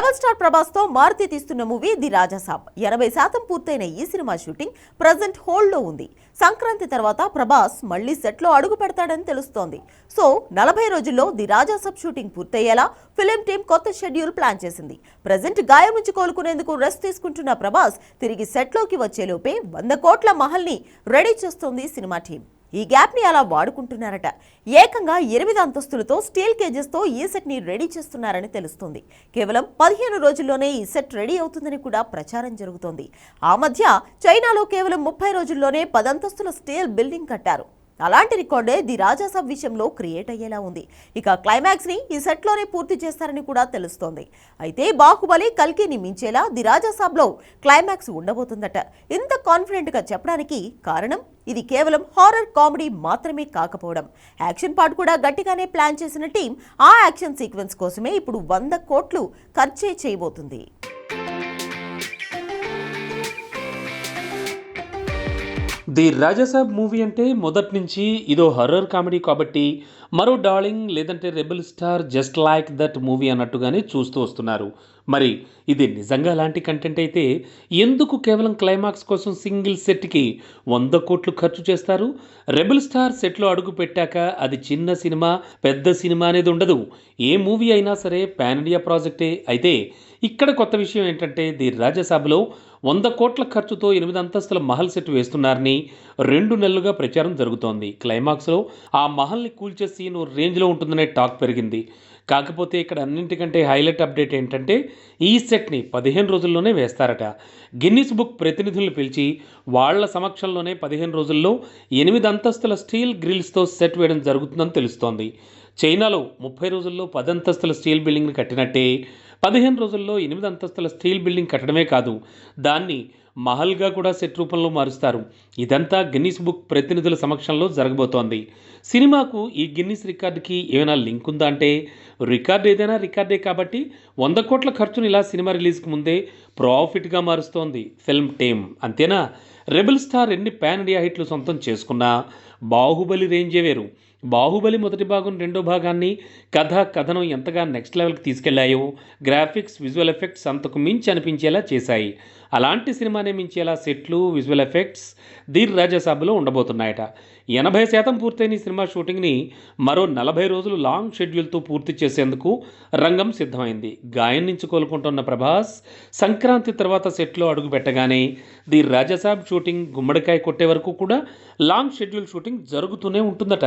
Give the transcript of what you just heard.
Rebel star ప్రభాస్తో Maruti తీస్తున్న movie the Raja Saab. ఎనభై శాతం పూర్తయిన ఈ సినిమా షూటింగ్ ప్రజెంట్ హోల్డ్లో ఉంది. సంక్రాంతి తర్వాత ప్రభాస్ మళ్ళీ సెట్లో అడుగు పెడతాడని తెలుస్తోంది. సో నలభై రోజుల్లో ది రాజాసాబ్ షూటింగ్ పూర్తయ్యేలా ఫిలిం టీం కొత్త షెడ్యూల్ ప్లాన్ చేసింది. ప్రజెంట్ గాయం నుంచి కోలుకునేందుకు రెస్ట్ తీసుకుంటున్న ప్రభాస్ తిరిగి సెట్లోకి వచ్చేలోపే వంద కోట్ల మహల్ని రెడీ చేస్తోంది సినిమా టీం. ఈ గ్యాప్ని అలా వాడుకుంటున్నారట. ఏకంగా ఎనిమిది అంతస్తులతో స్టీల్ కేజెస్తో ఈ సెట్ని రెడీ చేస్తున్నారని తెలుస్తుంది. కేవలం పదిహేను రోజుల్లోనే ఈ సెట్ రెడీ అవుతుందని కూడా ప్రచారం జరుగుతోంది. ఆ మధ్య చైనాలో కేవలం ముప్పై రోజుల్లోనే పదంతస్తుల స్టీల్ బిల్డింగ్ కట్టారు. అలాంటి రికార్డే ది రాజాసాబ్ విషయంలో క్రియేట్ అయ్యేలా ఉంది. ఇక క్లైమాక్స్ని ఈ సెట్లోనే పూర్తి చేస్తారని కూడా తెలుస్తోంది. అయితే బాహుబలి కల్కిని మించేలా ది రాజాసాబ్లో క్లైమాక్స్ ఉండబోతుందట. ఇంత కాన్ఫిడెంట్గా చెప్పడానికి కారణం? ఇది కేవలం హారర్ కామెడీ మాత్రమే కాకపోవడం. యాక్షన్ పార్ట్ కూడా గట్టిగానే ప్లాన్ చేసిన టీం ఆ యాక్షన్ సీక్వెన్స్ కోసమే ఇప్పుడు వంద కోట్లు ఖర్చే చేయబోతుంది. ది రాజాసాబ్ మూవీ అంటే మొదటి నుంచి ఇదో హర్రర్ కామెడీ కాబట్టి మరో డార్లింగ్ లేదంటే rebel star just like that movie అన్నట్టుగానే చూస్తూ వస్తున్నారు. మరి ఇది నిజంగా అలాంటి కంటెంట్ అయితే ఎందుకు కేవలం క్లైమాక్స్ కోసం సింగిల్ సెట్కి వంద కోట్లు ఖర్చు చేస్తారు? రెబల్ స్టార్ సెట్లో అడుగు పెట్టాక అది చిన్న సినిమా పెద్ద సినిమా అనేది ఉండదు. ఏ మూవీ అయినా సరే పాన్ ఇండియా ప్రాజెక్టే అయితే ఇక్కడ కొత్త విషయం ఏంటంటే ది రాజ్యసభలో వంద కోట్ల ఖర్చుతో ఎనిమిది అంతస్తుల మహల్ సెట్ వేస్తున్నారని రెండు నెలలుగా ప్రచారం జరుగుతోంది. క్లైమాక్స్లో ఆ మహల్ని కూల్చే సీన్ రేంజ్లో ఉంటుందనే టాక్ పెరిగింది. కాకపోతే ఇక్కడ అన్నింటికంటే హైలైట్ అప్డేట్ ఏంటంటే ఈ సెట్ని పదిహేను రోజుల్లోనే వేస్తారట. గిన్నిస్ బుక్ ప్రతినిధులను పిలిచి వాళ్ళ సమక్షంలోనే పదిహేను రోజుల్లో ఎనిమిది అంతస్తుల స్టీల్ గ్రిల్స్తో సెట్ వేయడం జరుగుతుందని తెలుస్తోంది. చైనాలో ముప్పై రోజుల్లో పది అంతస్తుల స్టీల్ బిల్డింగ్ని కట్టినట్టే పదిహేను రోజుల్లో ఎనిమిది అంతస్తుల స్టీల్ బిల్డింగ్ కట్టడమే కాదు దాన్ని మహల్గా కూడా సెట్ రూపంలో మారుస్తారు. ఇదంతా గిన్నిస్ బుక్ ప్రతినిధుల సమక్షంలో జరగబోతోంది. సినిమాకు ఈ గిన్నిస్ రికార్డుకి ఏమైనా లింక్ ఉందా అంటే రికార్డ్ ఏదైనా రికార్డే కాబట్టి వంద కోట్ల ఖర్చును ఇలా సినిమా రిలీజ్కి ముందే ప్రాఫిట్గా మారుస్తోంది ఫిల్మ్ టీమ్. అంతేనా? రెబల్ స్టార్ ఎన్ని పాన్ ఇండియా హిట్లు సొంతం చేసుకున్నా బాహుబలి రేంజే వేరు. బాహుబలి మొదటి భాగం రెండో భాగాన్ని కథ కథనం ఎంతగా నెక్స్ట్ లెవెల్కి తీసుకెళ్ళాయో గ్రాఫిక్స్ విజువల్ ఎఫెక్ట్స్ అంతకు మించి అనిపించేలా చేశాయి. అలాంటి సినిమానే మించేలా సెట్లు విజువల్ ఎఫెక్ట్స్ దీర్ రాజాసాబ్లో ఉండబోతున్నాయట. ఎనభై శాతం పూర్తయిన ఈ సినిమా షూటింగ్ని మరో నలభై రోజులు లాంగ్ షెడ్యూల్తో పూర్తి చేసేందుకు రంగం సిద్ధమైంది. గాయం నుంచి కోలుకుంటున్న ప్రభాస్ సంక్రాంతి తర్వాత సెట్లో అడుగు పెట్టగానే ది రాజసాబ్ షూటింగ్ గుమ్మడికాయ కొట్టే వరకు కూడా లాంగ్ షెడ్యూల్ షూటింగ్ జరుగుతూనే ఉంటుందట.